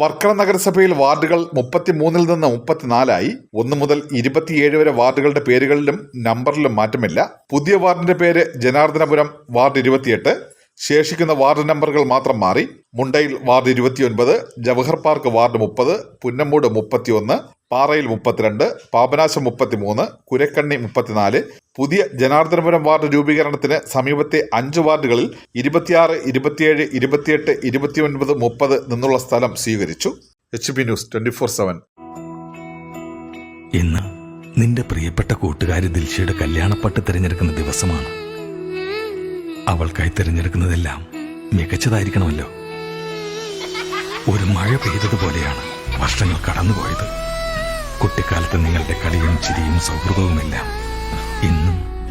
വർക്കല നഗരസഭയിൽ വാർഡുകൾ മുപ്പത്തിമൂന്നിൽ നിന്ന് മുപ്പത്തിനാലായി. ഒന്ന് മുതൽ ഇരുപത്തിയേഴ് വരെ വാർഡുകളുടെ പേരുകളിലും നമ്പറിലും മാറ്റമില്ല. പുതിയ വാർഡിന്റെ പേര് ജനാർദ്ദനപുരം വാർഡ് ഇരുപത്തിയെട്ട്. ശേഷിക്കുന്ന വാർഡ് നമ്പറുകൾ മാത്രം മാറി. മുണ്ടയിൽ വാർഡ് ഇരുപത്തിയൊൻപത് ജവഹർ പാർക്ക് വാർഡ് മുപ്പത് പുന്നമ്മൂട് മുപ്പത്തിയൊന്ന് പാറയിൽ മുപ്പത്തിരണ്ട് പാപനാശം മുപ്പത്തിമൂന്ന് കുരക്കണ്ണി മുപ്പത്തിനാല് പുതിയ ജനാർദ്ദനപുരം വാർഡ് രൂപീകരണത്തിന് സമീപത്തെ അഞ്ച് വാർഡുകളിൽ ഇരുപത്തിയാറ് ഇരുപത്തിയേഴ് ഇരുപത്തിയെട്ട് ഇരുപത്തിയൊൻപത് മുപ്പത് നിന്നുള്ള സ്ഥലം സ്വീകരിച്ചു. H P news twenty four seven. ഇന്ന് നിന്റെ പ്രിയപ്പെട്ട കൂട്ടുകാരി ദിൽഷയുടെ കല്യാണപ്പട്ട് തിരഞ്ഞെടുക്കുന്ന ദിവസമാണ്. അവൾക്കായി തിരഞ്ഞെടുക്കുന്നതെല്ലാം മികച്ചതായിരിക്കണമല്ലോ. ഒരു മഴ പെയ്തതുപോലെയാണ് വർഷങ്ങൾ കടന്നുപോയത്. കുട്ടിക്കാലത്ത് നിങ്ങളുടെ കളിയും ചിരിയും സൗഹൃദവുമെല്ലാം